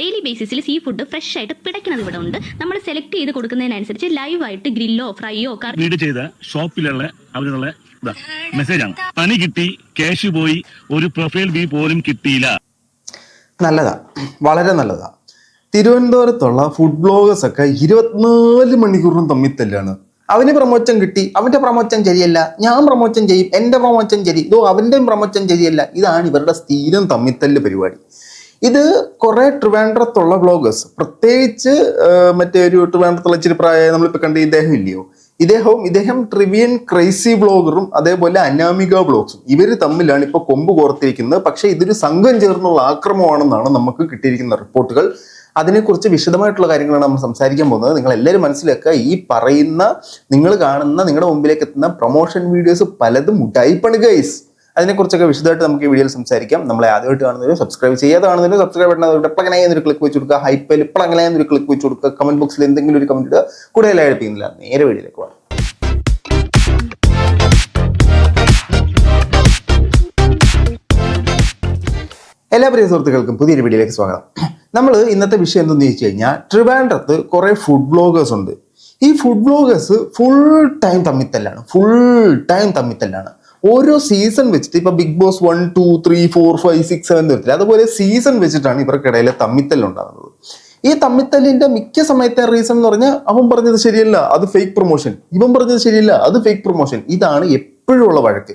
Daily ബേസിസിൽ sea food fresh ആയിട്ട് പിടയ്ക്കുന്നത് ഇവിടെ ഉണ്ട്. നമ്മൾ സെലക്ട് ചെയ്ത് കൊടുക്കുന്നതിനനുസരിച്ച് ലൈവ് ആയിട്ട് ഗ്രില്ലോ ഫ്രൈയോ കറി ചെയ്ത ഷോപ്പിലുള്ള അവരുടെ മെസ്സേജ് ആണ്. പണി കിട്ടി ക്യാഷ് പോയി ഒരു പ്രൊഫൈൽ ബി പോലും കിട്ടിയില്ല. നല്ലതാ. വളരെ നല്ലതാ. തിരുവനന്തപുരത്തുള്ള ഫുഡ് ബ്ലോഗേഴ്സ് ഒക്കെ ഇരുപത്തിനാല് മണിക്കൂറും തമ്മിൽ തല്ലാണ്. അവന് പ്രമോഷൻ കിട്ടി അവന്റെ പ്രമോഷൻ ശരിയല്ല ഞാൻ പ്രമോഷൻ ചെയ്യും എന്റെ പ്രമോഷൻ ശരി ഇതോ അവന്റെ പ്രമോഷൻ ശരിയല്ല. ഇതാണ് ഇവരുടെ സ്ഥിരം തമ്മിത്തല്ല് പരിപാടി. ഇത് കുറെ ട്രിവാൻഡ്രത്തുള്ള ബ്ലോഗേഴ്സ് പ്രത്യേകിച്ച് മറ്റേ ഒരു ട്രിവാൻഡ്രത്തുള്ള ഇച്ചിരി പ്രായ നമ്മളിപ്പോൾ കണ്ട ഇദ്ദേഹം ഇല്ലയോ ഇദ്ദേഹവും ഇദ്ദേഹം ട്രിവിയൻ ക്രൈസി ബ്ലോഗറും അതേപോലെ അനാമിക ബ്ലോഗ്സും ഇവർ തമ്മിലാണ് ഇപ്പോൾ കൊമ്പ് കോർത്തിരിക്കുന്നത്. പക്ഷേ ഇതൊരു സംഘം ചേർന്നുള്ള ആക്രമമാണെന്നാണ് നമുക്ക് കിട്ടിയിരിക്കുന്ന റിപ്പോർട്ടുകൾ. അതിനെക്കുറിച്ച് വിശദമായിട്ടുള്ള കാര്യങ്ങളാണ് നമ്മൾ സംസാരിക്കാൻ പോകുന്നത്. നിങ്ങൾ എല്ലാവരും മനസ്സിലാക്കുക ഈ പറയുന്ന നിങ്ങൾ കാണുന്ന നിങ്ങളുടെ മുമ്പിലേക്ക് എത്തുന്ന പ്രൊമോഷൻ വീഡിയോസ് പലതും ഡൈപ്പണ് ഗൈസ് അതിനെക്കുറിച്ചൊക്കെ വിശദമായിട്ട് നമുക്ക് ഈ വീഡിയോയിൽ സംസാരിക്കാം. നമ്മളെ ആദ്യമായിട്ട് കാണുന്നവരും സബ്സ്ക്രൈബ് ചെയ്യാതെ കാണുന്നവരും സബ്സ്ക്രൈബ് ബട്ടൺ പ്ലഗനായ ഒരു ക്ലിക്ക് വെച്ച് കൊടുക്കുക. ഹൈപ്പിൽ പ്ലഗനായ ഒരു ക്ലിക്ക് വെച്ച് കൊടുക്കുക. കമന്റ് ബോക്സിൽ എന്തെങ്കിലും ഒരു കമന്റ് ഇടുക. കൂടുതൽ എടുപ്പിക്കുന്നില്ല നേരെ വീഡിയോയിലേക്ക് പോകാം. എല്ലാ പ്രിയ സുഹൃത്തുക്കൾക്കും പുതിയൊരു വീഡിയോയിലേക്ക് സ്വാഗതം. നമ്മൾ ഇന്നത്തെ വിഷയം എന്തെന്ന് ചോദിച്ചു കഴിഞ്ഞാൽ ട്രിവാൻഡ്രത്ത് കുറേ ഫുഡ് ബ്ലോഗേഴ്സ് ഉണ്ട്. ഈ ഫുഡ് ബ്ലോഗേഴ്സ് ഫുൾ ടൈം തമ്മിത്തല്ലാണ് ഫുൾ ടൈം തമ്മിത്തല്ലാണ് ഓരോ സീസൺ വെച്ചിട്ട് ഇപ്പൊ Bigg Boss one two three four five six seven വെച്ചിട്ട് അതുപോലെ സീസൺ വെച്ചിട്ടാണ് ഇവർക്കിടയിലെ തമ്മിത്തൽ ഉണ്ടാകുന്നത്. ഈ തമ്മിത്തല്ലിന്റെ മിക്ക സമയത്തെ റീസൺ എന്ന് പറഞ്ഞാൽ അവൻ പറഞ്ഞത് ശരിയല്ല അത് ഫേക്ക് പ്രൊമോഷൻ ഇവൻ പറഞ്ഞത് ശരിയല്ല അത് ഫേക്ക് പ്രൊമോഷൻ ഇതാണ് എപ്പോഴും ഉള്ള വഴക്ക്.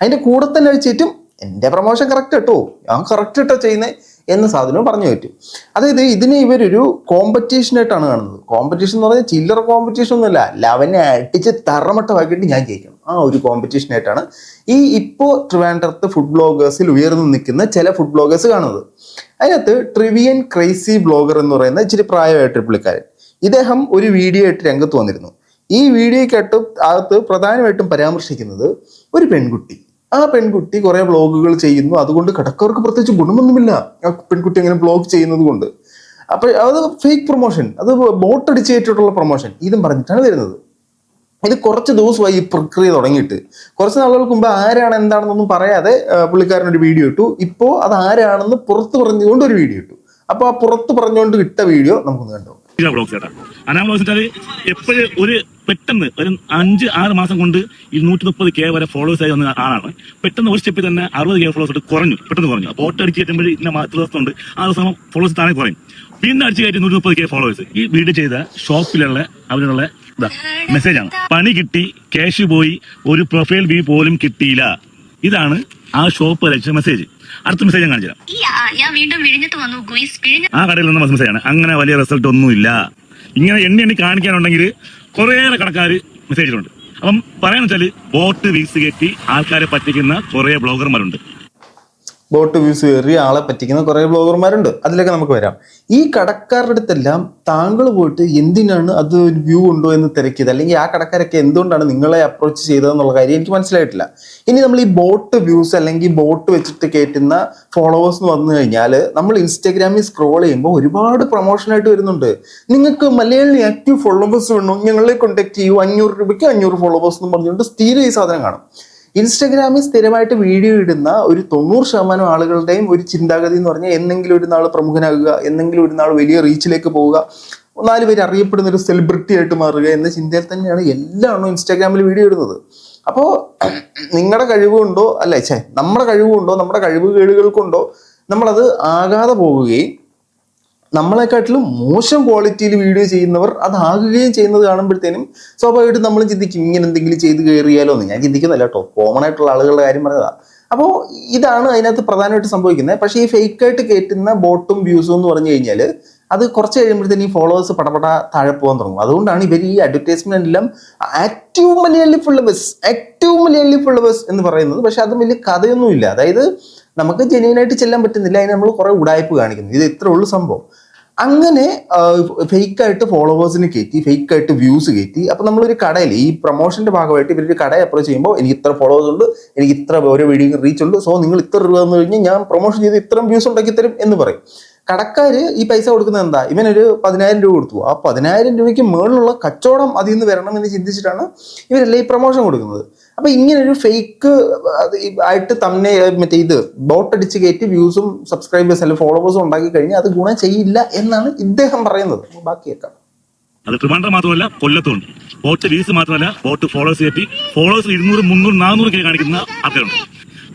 അതിന്റെ കൂടെ തന്നെ അഴിച്ചേറ്റും എന്റെ പ്രൊമോഷൻ കറക്റ്റ് കേട്ടോ ഞാൻ കറക്റ്റ് ഇട്ടാ ചെയ്യുന്നത് എന്ന സാധനവും പറഞ്ഞു പറ്റും. അതായത് ഇതിനെ ഇവരൊരു കോമ്പറ്റീഷൻ ആയിട്ടാണ് കാണുന്നത്. കോമ്പറ്റീഷൻ എന്ന് പറഞ്ഞാൽ ചില്ലറ കോമ്പറ്റീഷൻ ഒന്നുമല്ല. ലവനെ അടിച്ച് തറമട്ടമാക്കിയിട്ട് ഞാൻ ജയിക്കണം. ആ ഒരു കോമ്പറ്റീഷൻ ആയിട്ടാണ് ഈ ഇപ്പോൾ ട്രിവാൻഡ്രത്ത് ഫുഡ് ബ്ലോഗേഴ്സിൽ ഉയർന്നു നിൽക്കുന്ന ചില ഫുഡ് ബ്ലോഗേഴ്സ് കാണുന്നത്. അതിനകത്ത് ട്രിവിയൻ ക്രൈസി ബ്ലോഗർ എന്ന് പറയുന്ന ഇച്ചിരി പ്രായമായിട്ട് പുള്ളിക്കാരൻ. ഇദ്ദേഹം ഒരു വീഡിയോ ആയിട്ട് രംഗത്ത് വന്നിരുന്നു. ഈ വീഡിയോയ്ക്കകത്ത് അകത്ത് പ്രധാനമായിട്ടും പരാമർശിക്കുന്നത് ഒരു പെൺകുട്ടി. ആ പെൺകുട്ടി കുറെ വ്ളോഗുകൾ ചെയ്യുന്നു. അതുകൊണ്ട് കടക്കാർക്ക് പ്രത്യേകിച്ച് ഗുണമൊന്നുമില്ല. ആ പെൺകുട്ടി അങ്ങനെ ബ്ലോഗ് ചെയ്യുന്നത് കൊണ്ട്. അപ്പൊ അത് ഫേക്ക് പ്രൊമോഷൻ അത് ബോട്ട് അടിച്ച് കയറ്റിയിട്ടുള്ള പ്രൊമോഷൻ ഇതും പറഞ്ഞിട്ടാണ് വരുന്നത്. ഇത് കുറച്ച് ദിവസമായി ഈ പ്രക്രിയ തുടങ്ങിയിട്ട്. കുറച്ച് നാളുകൾക്ക് മുമ്പ് ആരാണ് എന്താണെന്നൊന്നും പറയാതെ പുള്ളിക്കാരനൊരു വീഡിയോ ഇട്ടു. ഇപ്പോൾ അത് ആരാണെന്ന് പുറത്ത് പറഞ്ഞുകൊണ്ട് ഒരു വീഡിയോ ഇട്ടു. അപ്പോൾ ആ പുറത്ത് പറഞ്ഞുകൊണ്ട് ഇട്ട വീഡിയോ നമുക്കൊന്ന് കണ്ടു ബ്ലോഗ്സ് ചേട്ടാ. അനാ ബ്ലോക്ക് വെച്ചാൽ എപ്പോഴും ഒരു പെട്ടെന്ന് ഒരു അഞ്ച് ആറ് മാസം കൊണ്ട് ഈ നൂറ്റി മുപ്പത് കെ വരെ ഫോളോവേഴ്സ് ആയി വന്ന ആളാണ്. പെട്ടെന്ന് ഒരു സ്റ്റെപ്പിൽ തന്നെ അറുപത് കെ ഫോളോവേഴ്സ് കുറഞ്ഞു പെട്ടെന്ന് കുറഞ്ഞു. അപ്പോൾ ഓട്ടോ അടിച്ച് കയറ്റുമ്പോൾ ഇന്ന മാത്ര ദിവസം ഉണ്ട് ആ ദിവസം ഫോളോസ് താഴെ കുറയും. പിന്നെ അടിച്ച് കയറ്റി നൂറ്റി മുപ്പത് കെ ഫോളോവേഴ്സ് ഈ വീട് ചെയ്ത ഷോപ്പിലുള്ള അവരുടെ മെസ്സേജാണ് പണി കിട്ടി ക്യാഷ് പോയി ഒരു പ്രൊഫൈൽ വ്യൂ പോലും കിട്ടിയില്ല. ഇതാണ് ആ ഷോപ്പ് ലക്ഷ്യ മെസ്സേജ് അടുത്ത മെസ്സേജ് ഞാൻ കാണിച്ചു ഞാൻ വീണ്ടും വിഴിഞ്ഞത്ത് വന്നു. ഗുയിസ് വിഴിഞ്ഞ ആ കടയിൽ നിന്ന് മെസ്സേജ് ആണ്. അങ്ങനെ വലിയ റിസൾട്ട് ഒന്നുമില്ല. ഇങ്ങനെ എണ്ണി എണ്ണി കാണിക്കാനുണ്ടെങ്കിൽ കുറേയേറെ കടക്കാർ മെസ്സേജിലുണ്ട് അപ്പം പറയാന്ന് വെച്ചാൽ ബോട്ട് വീസ് കയറ്റി ആൾക്കാരെ പറ്റിക്കുന്ന കുറേ ബ്ലോഗർമാരുണ്ട് ബോട്ട് വ്യൂസ് കയറി ആളെ പറ്റിക്കുന്ന കുറേ ബ്ലോഗർമാരുണ്ട്. അതിലൊക്കെ നമുക്ക് വരാം. ഈ കടക്കാരുടെ അടുത്തെല്ലാം താങ്കൾ പോയിട്ട് എന്തിനാണ് അത് ഒരു വ്യൂ ഉണ്ടോ എന്ന് തിരക്കിയത്? അല്ലെങ്കിൽ ആ കടക്കാരൊക്കെ എന്തുകൊണ്ടാണ് നിങ്ങളെ അപ്രോച്ച് ചെയ്തതെന്നുള്ള കാര്യം എനിക്ക് മനസ്സിലായിട്ടില്ല. ഇനി നമ്മൾ ഈ ബോട്ട് വ്യൂസ് അല്ലെങ്കിൽ ബോട്ട് വെച്ചിട്ട് കയറ്റുന്ന ഫോളോവേഴ്സ് എന്ന് വന്നു കഴിഞ്ഞാൽ നമ്മൾ ഇൻസ്റ്റാഗ്രാമിൽ സ്ക്രോൾ ചെയ്യുമ്പോൾ ഒരുപാട് പ്രൊമോഷനായിട്ട് വരുന്നുണ്ട്. നിങ്ങൾക്ക് മലയാളി ആക്റ്റീവ് ഫോളോവേഴ്സ് വേണോ? ഞങ്ങളെ കോൺടാക്ട് ചെയ്യൂ. അഞ്ഞൂറ് രൂപയ്ക്ക് അഞ്ഞൂറ് ഫോളോവേഴ്സ് എന്ന് പറഞ്ഞുകൊണ്ട് സ്ഥിരം ഈ സാധനം കാണും. ഇൻസ്റ്റഗ്രാമിൽ സ്ഥിരമായിട്ട് വീഡിയോ ഇടുന്ന ഒരു തൊണ്ണൂറ് ശതമാനം ആളുകളുടെയും ഒരു ചിന്താഗതി എന്ന് പറഞ്ഞാൽ എന്നെങ്കിലും ഒരു നാൾ പ്രമുഖനാകുക എന്നെങ്കിലും ഒരു നാൾ വലിയ റീച്ചിലേക്ക് പോവുക നാല് പേര് അറിയപ്പെടുന്ന ഒരു സെലിബ്രിറ്റി ആയിട്ട് മാറുക എന്ന ചിന്തയിൽ തന്നെയാണ് എല്ലാവരും ഇൻസ്റ്റാഗ്രാമിൽ വീഡിയോ ഇടുന്നത്. അപ്പോൾ നിങ്ങളുടെ കഴിവുകൊണ്ടോ അല്ല ചേ നമ്മുടെ കഴിവുകൊണ്ടോ നമ്മുടെ കഴിവുകേടുകൾ കൊണ്ടോ നമ്മളത് ആകാതെ പോവുകയും നമ്മളെക്കാട്ടിലും മോശം ക്വാളിറ്റിയിൽ വീഡിയോ ചെയ്യുന്നവർ അതാകുകയും ചെയ്യുന്നത് കാണുമ്പോഴത്തേനും സ്വാഭാവികമായിട്ടും നമ്മൾ ചിന്തിക്കും ഇങ്ങനെ എന്തെങ്കിലും ചെയ്ത് കയറിയാലോ? എന്ന്. ഞാൻ ചിന്തിക്കുന്നില്ല കേട്ടോ. കോമൺ ആയിട്ടുള്ള ആളുകളുടെ കാര്യം പറഞ്ഞതാ. അപ്പോൾ ഇതാണ് അതിനകത്ത് പ്രധാനമായിട്ട് സംഭവിക്കുന്നത്. പക്ഷേ ഈ ഫേക്കായിട്ട് കയറ്റുന്ന ബോട്ടും വ്യൂസും എന്ന് പറഞ്ഞു കഴിഞ്ഞാൽ അത് കുറച്ച് കഴിയുമ്പോഴത്തേനും ഈ ഫോളോവേഴ്സ് പടപട താഴെ പോകാൻ തുടങ്ങും. അതുകൊണ്ടാണ് ഇവർ ഈ അഡ്വർടൈസ്മെന്റ് എല്ലാം active Malayali followers active Malayali followers എന്ന് പറയുന്നത്. പക്ഷെ അത് വലിയ കഥയൊന്നുമില്ല. അതായത് നമുക്ക് ജെന്യൂനായിട്ട് ചെല്ലാൻ പറ്റുന്നില്ല അതിന് നമ്മൾ കുറെ ഉടായ്പ് കാണിക്കുന്നു. ഇത് ഇത്ര ഉള്ളൂ സംഭവം. അങ്ങനെ ഫേക്കായിട്ട് ഫോളോവേഴ്സിന് കയറ്റി ഫേക്കായിട്ട് വ്യൂസ് കയറ്റി അപ്പൊ നമ്മളൊരു കടയിൽ ഈ പ്രൊമോഷന്റെ ഭാഗമായിട്ട് ഇവരൊരു കടയെ അപ്രോച്ച് ചെയ്യുമ്പോൾ എനിക്ക് ഇത്ര ഫോളോവേഴ്സ് ഉണ്ട് എനിക്ക് ഇത്ര ഓരോ വീഡിയോ റീച്ച് ഉണ്ട് സോ നിങ്ങൾ ഇത്ര രൂപ എന്ന് കഴിഞ്ഞാൽ ഞാൻ പ്രൊമോഷൻ ചെയ്ത് ഇത്രയും വ്യൂസ് ഉണ്ടാക്കി തരും എന്ന് പറയും. കടക്കാർ ഈ പൈസ കൊടുക്കുന്നത് എന്താ? ഇവനൊരു പതിനായിരം രൂപ കൊടുത്തു. ആ പതിനായിരം രൂപയ്ക്ക് മുകളിലുള്ള കച്ചവടം അതിൽ നിന്ന് വരണം എന്ന് ചിന്തിച്ചിട്ടാണ് ഇവരെല്ലാം ഈ പ്രൊമോഷൻ കൊടുക്കുന്നത്. അപ്പൊ ഇങ്ങനെ ഒരു ഫേക്ക് ആയിട്ട് തന്നെ മറ്റേ ഇത് ബോട്ട് അടിച്ച് കയറ്റി വ്യൂസും സബ്സ്ക്രൈബേഴ്സ് അല്ലെങ്കിൽ ഫോളോവേഴ്സും ഉണ്ടാക്കി കഴിഞ്ഞാൽ അത് ഗുണം ചെയ്യില്ല എന്നാണ് ഇദ്ദേഹം പറയുന്നത്. ബാക്കിയേക്കാം. അത് ട്രിവാൻഡ്രം മാത്രമല്ല കൊല്ലത്തുണ്ട്. ബോട്ട് വ്യൂസ് മാത്രമല്ല ബോട്ട് ഫോളോവേഴ്സ് കയറ്റി ഫോളോവേഴ്സ് ഇരുന്നൂറ് മുന്നൂറ് നാനൂറ് കാണിക്കുന്ന ആൾക്കാരുണ്ട്.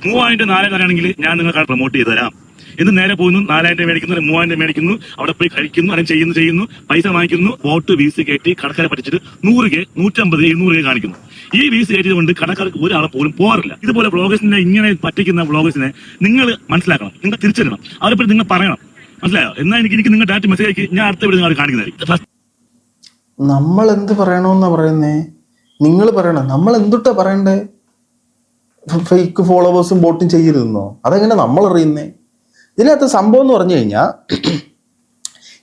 മൂവായിരം നാലായിരം ആണെങ്കിൽ ഞാൻ നിങ്ങൾക്ക് പ്രൊമോട്ട് ചെയ്ത് തരാം എന്ന് നേരെ പോകുന്നു നാലായിരം രൂപ മേടിക്കുന്നു അല്ലെങ്കിൽ മൂവായിരം രൂപ മേടിക്കുന്നു അവിടെ പോയി കഴിക്കുന്നു അല്ലെങ്കിൽ ചെയ്യുന്നു ചെയ്യുന്നു പൈസ വാങ്ങിക്കുന്നു വോട്ട് വീസ് കയറ്റി കടക്കാരെ പറ്റിച്ചിട്ട് നൂറ് കെ നൂറ്റമ്പത് എഴുന്നൂറ് കെ കാണിക്കുന്നു. ഈ വീസ് കയറ്റിയത് കൊണ്ട് കടക്കാർക്ക് ഒരാളെ പോലും പോകാറില്ല. ഇതുപോലെ ബ്ലോഗേഴ്സിനെ ഇങ്ങനെ പറ്റിക്കുന്ന ബ്ലോഗേഴ്സിനെ നിങ്ങൾ മനസ്സിലാക്കണം നിങ്ങൾ തിരിച്ചറിയണം. അവരെ പറ്റി നിങ്ങൾ പറയണം. മനസ്സിലായോ? എന്നാൽ എനിക്ക് എനിക്ക് നിങ്ങൾ ഡാറ്റ മെസ്സേജ് അയക്കി ഞാൻ അടുത്ത വീട് നിങ്ങൾ കാണിക്കുന്നതായിരിക്കും. നമ്മൾ എന്ത് പറയണമെന്നാ പറയുന്നേ? നിങ്ങൾ പറയണം. നമ്മൾ എന്തുട്ടാ പറയണ്ടേ? ഫേക്ക് ഫോളോവേഴ്സും ബോട്ടും ചെയ്യരുതെന്നോ? അതെങ്ങനെ നമ്മൾ അറിയുന്നേ ഇതിനകത്ത് സംഭവം എന്ന് പറഞ്ഞു കഴിഞ്ഞാൽ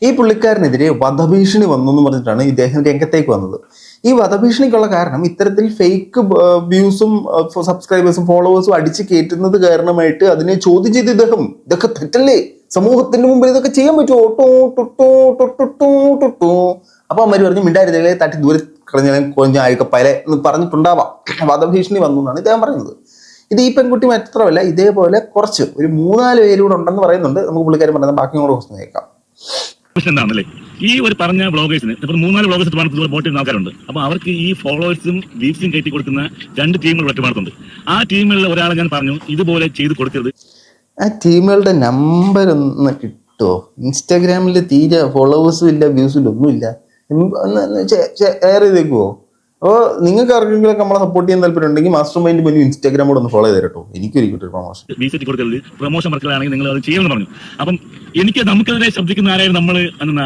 ഈ പുള്ളിക്കാരനെതിരെ വധഭീഷണി വന്നു എന്ന് പറഞ്ഞിട്ടാണ് ഇദ്ദേഹം രംഗത്തേക്ക് വന്നത്. ഈ വധഭീഷണിക്കുള്ള കാരണം ഇത്തരത്തിൽ ഫേക്ക് വ്യൂസും സബ്സ്ക്രൈബേഴ്സും ഫോളോവേഴ്സും അടിച്ച് കയറ്റുന്നത് കാരണമായിട്ട് അതിനെ ചോദ്യം ചെയ്ത് ഇദ്ദേഹം ഇതൊക്കെ തെറ്റല്ലേ? സമൂഹത്തിന്റെ മുമ്പിൽ ഇതൊക്കെ ചെയ്യാൻ പറ്റുമോ? ടോ ടുട്ടോ ടുട്ടുട്ടോ ടുട്ടോ അപ്പൊ അമ്മര് പറഞ്ഞു മിണ്ടായിരുന്നില്ലേ തട്ടി ദൂരെ കളഞ്ഞാലും കൊഞ്ഞ അഴുക്കപ്പല എന്ന് പറഞ്ഞിട്ടുണ്ടാവാം. വധഭീഷണി വന്നു എന്നാണ് ഇദ്ദേഹം പറയുന്നത്. ഇത് ഈ പെൺകുട്ടി മാത്രമല്ല ഇതേപോലെ കുറച്ച് ഒരു മൂന്നാൽ പേരൂടെ ഉണ്ടെന്ന് പറയുന്നുണ്ട്. നമുക്ക് പുള്ളിക്കാരൻ പറയുന്നത് ബാക്കി കൂടെ കുറച്ച് കേൾക്കാം. എന്താണല്ലേ? ഈ ഒരു പറഞ്ഞ ബ്ലോഗേഴ്സിന് ഇപ്പോൾ മൂന്നാൽ ബ്ലോഗേഴ്സ് ട്രിവാൻഡ്രത്ത് ബോട്ട് ചെയ്യുന്ന ആൾക്കാരുണ്ട്. അപ്പോൾ അവർക്ക് ഈ ഫോളോവേഴ്സും വീപ്സും കയറ്റി കൊടുക്കുന്ന രണ്ട് ടീമുകൾ ട്രിവാൻഡ്രത്തുണ്ട് ആ ടീമുകളിൽ ഒരാളെ ഞാൻ പറഞ്ഞു ഇതുപോലെ ചെയ്ത് കൊടുക്കരുത്. ആ ടീമുകളുടെ നമ്പർ ഒന്ന് കിട്ടുമോ ഇൻസ്റ്റാഗ്രാമിൽ തീരെ ഫോളോവേഴ്സും ഇല്ല വ്യൂസും ഒന്നുമില്ല. ഒന്ന് ഷെയർ ചെയ്തേക്കുവോ? അപ്പോൾ നിങ്ങൾക്ക് ആർക്കെങ്കിലും നമ്മളെ സപ്പോർട്ട് ചെയ്യാൻ താല്പര്യം ഉണ്ടെങ്കിൽ മാസ്റ്റർ മൈൻഡ് മെനു ഇൻസ്റ്റാഗ്രാം കൂടെ ഒന്ന് ഫോളോ ചെയ്ത് തരട്ടോ. എനിക്കൊരു കിട്ടും പ്രൊമോഷൻ കയറ്റി കൊടുക്കരുത്. പ്രൊമോഷൻ വർക്കുകളാണെങ്കിൽ നിങ്ങൾ അത് ചെയ്യുമെന്ന് പറഞ്ഞു. അപ്പം എനിക്ക് നമുക്കെതിരെ ശബ്ദിക്കുന്ന ആരായാലും നമ്മൾ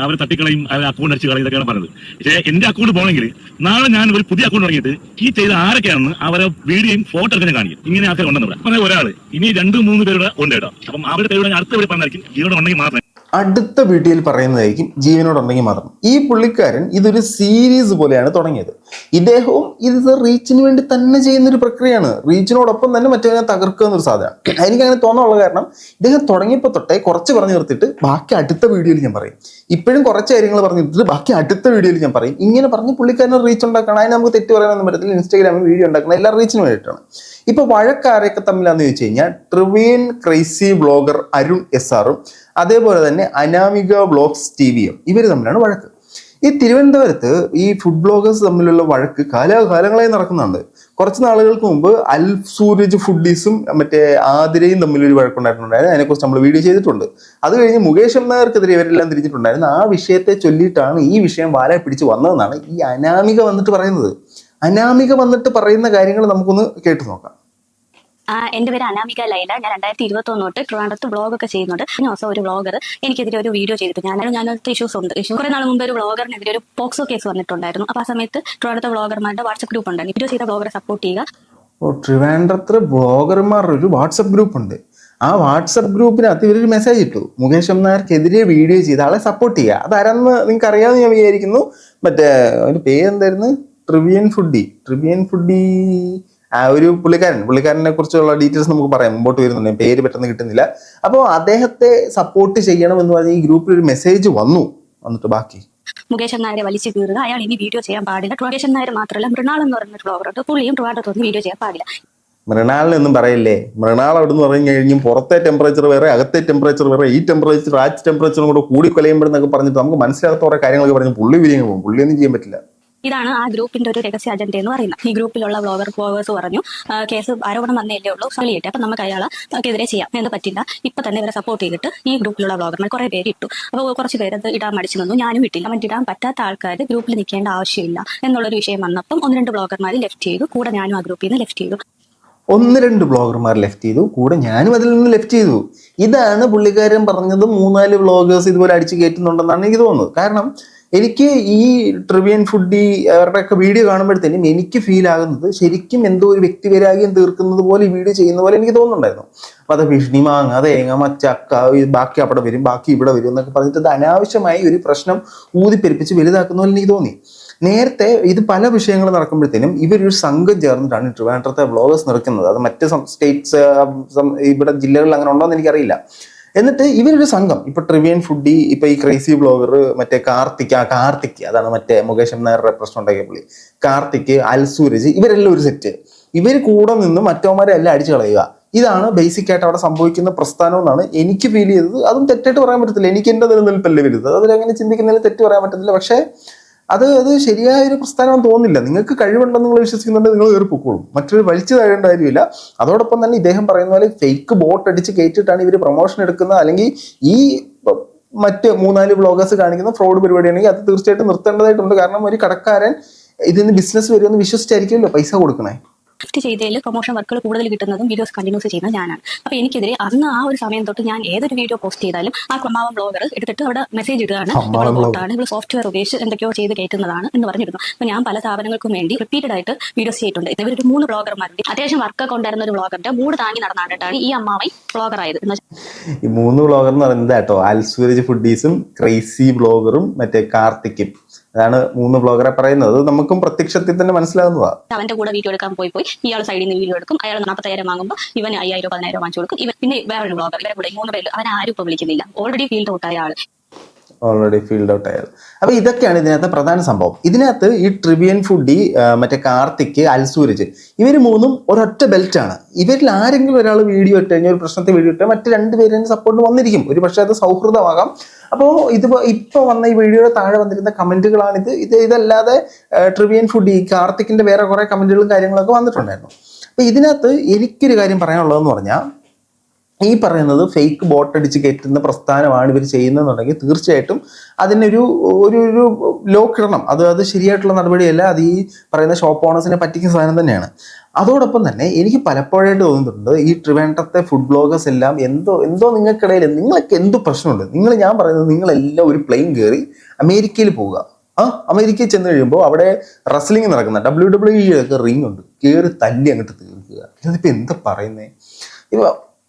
അവരെ തട്ടിക്കളയും അവരെ അക്കൗണ്ട് അടിച്ച് കളയും ഇതൊക്കെയാണ് പറഞ്ഞത്. പക്ഷേ എന്റെ അക്കൗണ്ട് പോകണമെങ്കിൽ നാളെ ഞാൻ ഒരു പുതിയ അക്കൗണ്ട് തുടങ്ങിയിട്ട് ഈ ചെയ്ത ആരൊക്കെയാണെന്ന് അവരെ വീഡിയോയും ഫോട്ടോ എടുക്കാൻ കാണിക്കും. ഇങ്ങനെ ആൾക്കാർ ഉണ്ടെന്ന് ഇവിടെ ഒരാൾ ഇനി രണ്ട് മൂന്ന് പേരുടെ ഉണ്ട് കേട്ടോ. അപ്പം അവരുടെ പേരുടെ അടുത്ത പേര് പറഞ്ഞായിരിക്കും. ഇവിടെ ഉണ്ടെങ്കിൽ മാത്രമേ അടുത്ത വീഡിയോയിൽ പറയുന്നതായിരിക്കും ജീവനോടുണ്ടെങ്കിൽ മാത്രം. ഈ പുള്ളിക്കാരൻ ഇതൊരു സീരീസ് പോലെയാണ് തുടങ്ങിയത്. ഇദ്ദേഹവും ഇത് റീച്ചിന് വേണ്ടി തന്നെ ചെയ്യുന്ന ഒരു പ്രക്രിയയാണ്. റീച്ചിനോടൊപ്പം തന്നെ മറ്റേ തകർക്കുക എന്നൊരു സാധനം എനിക്ക് അങ്ങനെ തോന്നാനുള്ള കാരണം ഇദ്ദേഹം തുടങ്ങിയപ്പോൾ തൊട്ടേ കുറച്ച് പറഞ്ഞു നിർത്തിയിട്ട് ബാക്കി അടുത്ത വീഡിയോയിൽ ഞാൻ പറയും. ഇപ്പോഴും കുറച്ച് കാര്യങ്ങൾ പറഞ്ഞു നിർത്തിയിട്ട് ബാക്കി അടുത്ത വീഡിയോയിൽ ഞാൻ പറയും. ഇങ്ങനെ പറഞ്ഞ് പുള്ളിക്കാരൻ റീച്ച് ഉണ്ടാക്കണം. അതിന് നമുക്ക് തെറ്റ് പറയാനൊന്നും പറ്റത്തില്ല. ഇൻസ്റ്റാഗ്രാമിൽ വീഡിയോ ഉണ്ടാക്കണം. എല്ലാ റീച്ചിന് വേണ്ടിയിട്ടാണ്. ഇപ്പൊ വഴക്കാരൊക്കെ തമ്മിലാന്ന് ചോദിച്ചു കഴിഞ്ഞാൽ ട്രിവിയൻ ക്രൈസി ബ്ലോഗർ അരുൺ എസ് ആറും അതേപോലെ തന്നെ അനാമിക ബ്ലോഗ്സ് ടി വിയും ഇവർ തമ്മിലാണ് വഴക്ക്. ഈ തിരുവനന്തപുരത്ത് ഈ ഫുഡ് ബ്ലോഗേഴ്സ് തമ്മിലുള്ള വഴക്ക് കാലാകാലങ്ങളായി നടക്കുന്നുണ്ട്. കുറച്ച് നാളുകൾക്ക് മുമ്പ് അൽ സൂരജ് ഫുഡീസും മറ്റേ ആതിരയും തമ്മിലൊരു വഴക്കുണ്ടായിട്ടുണ്ടായിരുന്നു. അതിനെക്കുറിച്ച് നമ്മൾ വീഡിയോ ചെയ്തിട്ടുണ്ട്. അത് കഴിഞ്ഞ് മുകേഷ് നായർക്കെതിരെ ഇവരെല്ലാം തിരിഞ്ഞിട്ടുണ്ടായിരുന്നു. ആ വിഷയത്തെ ചൊല്ലിയിട്ടാണ് ഈ വിഷയം വാല പിടിച്ച് വന്നതെന്നാണ് ഈ അനാമിക വന്നിട്ട് പറയുന്നത്. അനാമിക വന്നിട്ട് പറയുന്ന കാര്യങ്ങൾ നമുക്കൊന്ന് കേട്ടു നോക്കാം. ആ, എന്റെ പേര് അനാമിക ലൈല. ഞാൻ രണ്ടായിരത്തി ഇരുപത്തി ഒന്ന് തൊട്ട് ട്രിവാൻഡ്രത്ത് വ്ളോഗൊക്കെ ചെയ്യുന്നുണ്ട്. കഴിഞ്ഞ ദിവസം ഒരു വ്ളോഗർ. എനിക്കെതിരെ ഒരു വീഡിയോ ചെയ്തിട്ട് ഞാൻ ഞാനത്തെ ഇഷ്യൂസ് ഉണ്ട്. ഇഷ്യൂ കുറെ നാൾ മുമ്പ് ഒരു വ്ളോഗറിനെതിരെ ഒരു പോക്സോ കേസ് വന്നിട്ടുണ്ടായിരുന്നു. അപ്പൊ ആ സമയത്ത് ട്രിവാൻഡ്രത്തെ വ്ളോഗർമാരുടെ വാട്സ്ആപ്പ് ഗ്രൂപ്പ് ഉണ്ടായിരുന്നു വീഡിയോ ചെയ്ത വ്ളോഗറെ സപ്പോർട്ട് ചെയ്യുക. ഓ ട്രിവാൻഡ്രത്ത് ബ്ലോഗർമാരുടെ ഒരു വാട്സപ്പ് ഗ്രൂപ്പ് ഉണ്ട്. ആ വാട്സപ്പ് ഗ്രൂപ്പിനകത്ത് ഇവരൊരു മെസ്സേജ് ഇട്ടു. മുകേഷ് നായർക്കെതിരെ വീഡിയോ ചെയ്ത ആളെ സപ്പോർട്ട് ചെയ്യുക. അതാരെന്ന് നിങ്ങൾക്ക് അറിയാമെന്ന് ഞാൻ വിചാരിക്കുന്നു. മറ്റേ അവന്റെ പേരെന്തായിരുന്നു? ട്രിവിയൻ ഫുഡി ട്രിവിയൻ ഫുഡി ആ ഒരു പുള്ളിക്കാരൻ. പുള്ളിക്കാരനെ കുറിച്ചുള്ള ഡീറ്റെയിൽസ് നമുക്ക് പറയാം. മുമ്പോട്ട് വരുന്നുണ്ട്. പേര് പെട്ടെന്ന് കിട്ടുന്നില്ല. അപ്പോൾ അദ്ദേഹത്തെ സപ്പോർട്ട് ചെയ്യണം എന്ന് പറഞ്ഞ് ഈ ഗ്രൂപ്പിൽ ഒരു മെസ്സേജ് വന്നു. വന്നിട്ട് ബാക്കി. മുകേഷൻ നായരെ വലിച്ചു കീറുക. അയാൾ ഇനി വീഡിയോ ചെയ്യാൻ പാടില്ല. മുകേഷൻ നായർ മാത്രമല്ല മൃണാൾ എന്ന് പറയുന്ന പുള്ളിയും ട്രിവാൻഡ്രത്ത് വന്ന് വീഡിയോ ചെയ്യാൻ പാടില്ല. മൃണാളിനൊന്നും പറയില്ലേ? മൃണാൾ അവിടെ നിന്ന് പറഞ്ഞു കഴിഞ്ഞും പുറത്തെ ടെമ്പറേച്ചർ വേറെ അകത്തെ ടെമ്പറേച്ചർ വേറെ ഈ ടെമ്പറേച്ചർ ആ ടെമ്പറേച്ചറും കൂടെ കൂടി കൊലയുമ്പോഴെന്നൊക്കെ പറഞ്ഞിട്ട് നമുക്ക് മനസ്സിലാകാത്ത കുറെ കാര്യങ്ങളൊക്കെ പറഞ്ഞു പുള്ളി വിരിയങ്ങ് പോകും. പുള്ളിയൊന്നും ചെയ്യാൻ പറ്റില്ല. ഇതാണ് ആ ഗ്രൂപ്പിന്റെ ഒരു രഹസ്യ അജണ്ട എന്ന് പറയുന്നത്. ഈ ഗ്രൂപ്പിലുള്ള വ്ളോഗർ വ്ളോഗേഴ്സ് പറഞ്ഞു കേസ് ആരോപണം വന്നേ ഉള്ളൂ കളിയിട്ട് അപ്പൊ നമുക്ക് അയാളെ നമുക്കെതിരെ ചെയ്യാം. എന്ന് പറ്റില്ല ഇപ്പൊ തന്നെ ഇവരെ സപ്പോർട്ട് ചെയ്തിട്ട് ഈ ഗ്രൂപ്പിലുള്ള വ്ളോഗർമാർ കുറെ പേര് ഇട്ടു. അപ്പോൾ കുറച്ച് പേര് അത് ഇടാൻ മടിച്ചു നിന്നു. ഞാനും ഇട്ടില്ല. അവൻ ഇടാൻ പറ്റാത്ത ആൾക്കാർ ഗ്രൂപ്പിൽ നിൽക്കേണ്ട ആവശ്യമില്ല എന്നുള്ളൊരു വിഷയം വന്നപ്പം ഒന്ന് രണ്ട് ബ്ലോഗർമാർ ലെഫ്റ്റ് ചെയ്തു. കൂടെ ഞാനും ആ ഗ്രൂപ്പിൽ നിന്ന് ലെഫ്റ്റ് ചെയ്തു. ഒന്ന് രണ്ട് ബ്ലോഗർമാർ ലെഫ്റ്റ് ചെയ്തു. കൂടെ ഞാനും അതിൽ നിന്ന് ലെഫ്റ്റ് ചെയ്തു. ഇതാണ് പുള്ളിക്കാരൻ പറഞ്ഞത് മൂന്നാൽ ബ്ലോഗേഴ്സ് ഇതുപോലെ അടിച്ചു കയറ്റുന്നുണ്ടെന്നാണ് എനിക്ക് തോന്നുന്നത്. കാരണം എനിക്ക് ഈ ട്രിവിയൻ ഫുഡി അവരുടെയൊക്കെ വീഡിയോ കാണുമ്പോഴത്തേനും എനിക്ക് ഫീൽ ആകുന്നത് ശരിക്കും എന്തോ ഒരു വ്യക്തിവൈരാഗ്യം തീർക്കുന്നത് പോലെ ഈ വീഡിയോ ചെയ്യുന്ന പോലെ എനിക്ക് തോന്നുന്നുണ്ടായിരുന്നു. അപ്പൊ അത് ഭീഷണി മാങ്ങ തേങ്ങ മച്ചക്ക ബാക്കി അവിടെ വരും ബാക്കി ഇവിടെ വരും എന്നൊക്കെ പറഞ്ഞിട്ട് അനാവശ്യമായി ഒരു പ്രശ്നം ഊതിപ്പെരുപ്പിച്ച് വലുതാക്കുന്ന പോലെ എനിക്ക് തോന്നി. നേരത്തെ ഇത് പല വിഷയങ്ങൾ നടക്കുമ്പോഴത്തേനും ഇവരൊരു സംഘം ചേർന്നിട്ടാണ് ട്രിവാൻഡ്രത്തെ വ്ളോഗേഴ്സ് നിറയ്ക്കുന്നത് അത് മറ്റ് സ്റ്റേറ്റ്സ് ഇവിടെ ജില്ലകളിൽ അങ്ങനെ ഉണ്ടോ എന്ന് എനിക്കറിയില്ല. എന്നിട്ട് ഇവരൊരു സംഘം. ഇപ്പൊ ട്രിവിയൻ ഫുഡി ഇപ്പൊ ഈ ക്രൈസി ബ്ലോഗർ മറ്റേ കാർത്തിക് ആ കാർത്തിക് അതാണ് മറ്റേ മുകേഷ് നായരുടെ പ്രശ്നം ഉണ്ടാക്കിയ പുള്ളി. കാർത്തിക് അൽസൂരജ് ഇവരെല്ലാം ഒരു സെറ്റ് ഇവർ കൂടെ നിന്ന് മറ്റവന്മാരെ എല്ലാം അടിച്ചു കളയുക. ഇതാണ് ബേസിക് ആയിട്ട് അവിടെ സംഭവിക്കുന്ന പ്രസ്ഥാനം എന്നാണ് എനിക്ക് ഫീൽ ചെയ്തത്. അതും തെറ്റായിട്ട് പറയാൻ പറ്റത്തില്ല. എനിക്ക് എന്റെ നിലനിൽപ്പല്ലേ വരുന്നത് അതിലങ്ങനെ ചിന്തിക്കുന്നതിൽ തെറ്റ് പറയാൻ പറ്റത്തില്ല. പക്ഷേ അത് അത് ശരിയായ ഒരു പ്രസ്ഥാനം തോന്നില്ല. നിങ്ങൾക്ക് കഴിവുണ്ടെന്ന് നിങ്ങൾ വിശ്വസിക്കുന്നുണ്ടെങ്കിൽ നിങ്ങൾ കയറി പൊക്കോളും. മറ്റൊരു വലിച്ചു താഴേണ്ട കാര്യമില്ല. അതോടൊപ്പം തന്നെ ഇദ്ദേഹം പറയുന്ന പോലെ ഫേക്ക് ബോട്ട് അടിച്ച് കയറ്റിയിട്ടാണ് ഇവർ പ്രൊമോഷൻ എടുക്കുന്നത്. അല്ലെങ്കിൽ ഈ മറ്റ് മൂന്നാൽ ബ്ലോഗേഴ്സ് കാണിക്കുന്ന ഫ്രോഡ് പരിപാടിയാണെങ്കിൽ അത് തീർച്ചയായിട്ടും നിർത്തേണ്ടതായിട്ടുണ്ട്. കാരണം ഒരു കടക്കാരൻ ഇതിന് ബിസിനസ് വരുമെന്ന് വിശ്വസിച്ചായിരിക്കുമല്ലോ പൈസ കൊടുക്കണേ. ലിഫ്റ്റ് ചെയ്തതിൽ പ്രൊമോഷൻ വർക്കുകൾ കൂടുതൽ കിട്ടുന്നതും വീഡിയോസ് കണ്ടിന്യൂസ് ചെയ്യുന്ന ഞാനാണ്. അപ്പോൾ എനിക്കെതിരെ അന്ന് ആ ഒരു സമയം തൊട്ട് ഞാൻ ഏതൊരു വീഡിയോ പോസ്റ്റ് ചെയ്താലും ആ ക്രമാവം ബ്ലോഗർ എടുത്തിട്ട് അവിടെ മെസ്സേജ് ഇടുകയാണ്. ഇവിടെ. ബോട്ടാണ് ഇവിടെ സോഫ്റ്റ്വെയർ ഉപയോഗിച്ച് എന്തൊക്കെയോ ചെയ്ത് കയറ്റുന്നതാണ് എന്ന് പറഞ്ഞിരുന്നു. അപ്പോൾ ഞാൻ പല സ്ഥാപനങ്ങൾക്കും വേണ്ടി റിപ്പീറ്റഡ് ആയിട്ട് വീഡിയോസ് ചെയ്തിട്ടുണ്ട്. ഇവരൊരു മൂന്ന് ബ്ലോഗർമാരുണ്ട് അത്യാവശ്യം വർക്കൊക്കെ ഉണ്ടായിരുന്ന ഒരു ബ്ലോഗറിന്റെ മൂട് താങ്ങി നടന്നിട്ടാണ് ഈ അമ്മാവൻ ബ്ലോഗർ ആയത് ഈ മൂന്ന് ബ്ലോഗർ എന്ന് പറയുന്നത് കേട്ടോ അൽസൂരജ് ഫുഡീസും ക്രൈസി ബ്ലോഗറും മറ്റേ കാർത്തിക്കും. അതാണ് മൂന്ന് ബ്ലോഗറെ പറയുന്നത്. നമുക്കും പ്രത്യക്ഷത്തിൽ തന്നെ മനസ്സിലാകുന്നതാണ് അവന്റെ കൂടെ വീഡിയോ എടുക്കാൻ പോയി പോയി ഇയാൾ സൈഡിൽ നിന്ന് വീഡിയോ എടുക്കും. അയാൾ നാൽപ്പത്തായിരം വാങ്ങുമ്പോൾ ഇവൻ അയ്യായിരം പതിനായിരം വാങ്ങിച്ചു കൊടുക്കും. ഇവൻ പിന്നെ വേറൊരു ബ്ലോഗർ ഇവരെ കൂടെ മൂന്ന് പേര് അവൻ ആരും ഇപ്പൊ വിളിക്കുന്നില്ല. ഓൾറെഡി ഫീൽഡ് ഔട്ടായ ആൾ ഓൾറെഡി ഫീൽഡ് ഔട്ട് ആയത്. അപ്പോൾ ഇതൊക്കെയാണ് ഇതിനകത്ത് പ്രധാന സംഭവം. ഇതിനകത്ത് ഈ ട്രിബിയൻ ഫുഡി മറ്റേ കാർത്തിക് അൽസൂരജ് ഇവർ മൂന്നും ഒരൊറ്റ ബെൽറ്റ് ആണ്. ഇവരിൽ ആരെങ്കിലും ഒരാൾ വീഡിയോ ഇട്ട് കഴിഞ്ഞാൽ ഒരു പ്രശ്നത്തെ വീഡിയോ ഇട്ട് മറ്റു രണ്ടുപേരും സപ്പോർട്ട് വന്നിരിക്കും. ഒരു പക്ഷേ അത് സൗഹൃദമാകാം. അപ്പോൾ ഇത് ഇപ്പൊ വന്ന ഈ വീഡിയോയുടെ താഴെ വന്നിരുന്ന കമന്റുകളാണ് ഇത് ഇത് ഇതല്ലാതെ ട്രിബിയൻ ഫുഡി കാർത്തിക്കിന്റെ വേറെ കുറേ കമന്റുകളും കാര്യങ്ങളൊക്കെ വന്നിട്ടുണ്ടായിരുന്നു. അപ്പോൾ ഇതിനകത്ത് എനിക്കൊരു കാര്യം പറയാനുള്ളതെന്ന് പറഞ്ഞാൽ ഈ പറയുന്നത് ഫേക്ക് ബോട്ട് അടിച്ച് കയറ്റുന്ന പ്രസ്ഥാനമാണ് ഇവർ ചെയ്യുന്നതെന്നുണ്ടെങ്കിൽ തീർച്ചയായിട്ടും അതിനൊരു ഒരു ഒരു ലോക്ക് ഇടണം. അത് അത് ശരിയായിട്ടുള്ള നടപടിയല്ല. അത് ഈ പറയുന്ന ഷോപ്പ് ഓണേഴ്സിനെ പറ്റിക്കുന്ന സാധനം തന്നെയാണ്. അതോടൊപ്പം തന്നെ എനിക്ക് പലപ്പോഴായിട്ട് തോന്നിയിട്ടുണ്ട് ഈ ട്രിവാൻഡ്രത്തെ ഫുഡ് ബ്ലോഗേഴ്സ് എല്ലാം എന്തോ എന്തോ നിങ്ങൾക്കിടയിൽ നിങ്ങൾക്ക് എന്തോ പ്രശ്നമുണ്ട്? നിങ്ങൾ ഞാൻ പറയുന്നത് നിങ്ങളെല്ലാം ഒരു പ്ലെയിൻ കയറി അമേരിക്കയിൽ പോവുക. ആ അമേരിക്കയിൽ ചെന്ന് കഴിയുമ്പോൾ അവിടെ റസ്ലിംഗ് നടക്കുന്ന ഡബ്ല്യു ഡബ്ല്യു ഇ ഒക്കെ റിംഗ് ഉണ്ട്. കയറി തല്ലി അങ്ങോട്ട് തീർക്കുക. ഇതിപ്പോൾ എന്താ പറയുന്നത് ഇപ്പൊ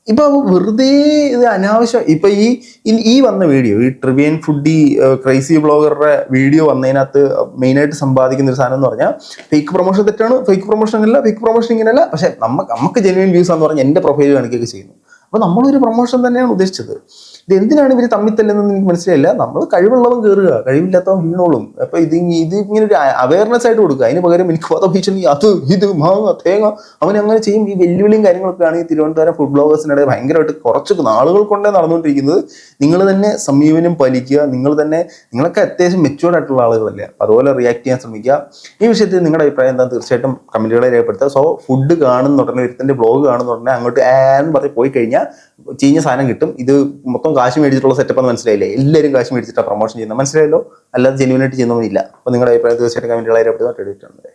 ഇപ്പൊ വെറുതെ ഇത് അനാവശ്യം ഇപ്പൊ ഈ ഈ- വന്ന വീഡിയോ ഈ ട്രിവിയൻ ഫുഡി ക്രൈസി ബ്ലോഗറുടെ വീഡിയോ വന്നതിനകത്ത് മെയിനായിട്ട് സമ്പാദിക്കുന്ന ഒരു സാധനം എന്ന് പറഞ്ഞാൽ ഫേക്ക് പ്രൊമോഷൻ തെറ്റാണ്. ഫേക്ക് പ്രൊമോഷൻ അല്ല ഫേക്ക് പ്രൊമോഷൻ ഇങ്ങനെയല്ല. പക്ഷെ നമുക്ക് നമുക്ക് ജെനുവിൻ വ്യൂസ് എന്ന് പറഞ്ഞാൽ എന്റെ പ്രൊഫൈൽ കാണിക്കുകയൊക്കെ ചെയ്യുന്നു. അപ്പൊ നമ്മളൊരു പ്രൊമോഷൻ തന്നെയാണ് ഉദ്ദേശിച്ചത്. ഇത് എന്തിനാണ് ഇവർ തമ്മിൽ തല്ലുന്നത് എനിക്ക് മനസ്സിലായില്ല. നമ്മൾ കഴിവുള്ളവൻ കയറുക കഴിവില്ലാത്തവൻ വീണോളും. അപ്പൊ ഇത് ഇത് ഇങ്ങനെ ഒരു അവയർനെസ് ആയിട്ട് കൊടുക്കുക. അതിന് പകരം എനിക്ക് വധ ഭീഷണി അത് ഇത് മാങ്ങ തേങ്ങ. അവൻ അങ്ങനെ ചെയ്യും. ഈ വെല്ലുവിളിയും കാര്യങ്ങളൊക്കെയാണ് ഈ തിരുവനന്തപുരം ഫുഡ് ബ്ലോഗേഴ്സിനിടെ ഭയങ്കരമായിട്ട് കുറച്ച് നാളുകൾ കൊണ്ടേ നടന്നുകൊണ്ടിരിക്കുന്നത്. നിങ്ങൾ തന്നെ സമീപനം പാലിക്കുക. നിങ്ങൾ തന്നെ നിങ്ങളൊക്കെ അത്യാവശ്യം മെച്ചുവേർഡ് ആയിട്ടുള്ള ആളുകളല്ലേ. അപ്പൊ അതുപോലെ റിയാക്ട് ചെയ്യാൻ ശ്രമിക്കുക. ഈ വിഷയത്തിൽ നിങ്ങളുടെ അഭിപ്രായം എന്താ? തീർച്ചയായിട്ടും കമന്റുകളെ രേഖപ്പെടുത്തുക. സോ ഫുഡ് കാണുന്ന ഉടനെ ഒരുത്തിന്റെ ബ്ലോഗ് കാണുന്ന ഉടനെ അങ്ങോട്ട് ആന്ന് പറഞ്ഞ് പോയി കഴിഞ്ഞാൽ ചീഞ്ഞ സാധനം കിട്ടും. ഇത് മൊത്തം കാശ് മേടിച്ചിട്ടുള്ള സെറ്റപ്പ് എന്ന് മനസ്സിലായില്ലേ? എല്ലാവരും കാശ് മേടിച്ചിട്ടാണ് പ്രൊമോഷൻ ചെയ്യുന്നത്. മനസ്സിലായല്ലോ? അല്ലാതെ ജെന്യൂനായിട്ട് ചെയ്യുന്നൊന്നുമില്ല അപ്പൊ നിങ്ങളുടെ അഭിപ്രായം തീർച്ചയായിട്ടും കമന്റുകളായിട്ട് രേഖപ്പെടുത്തുക.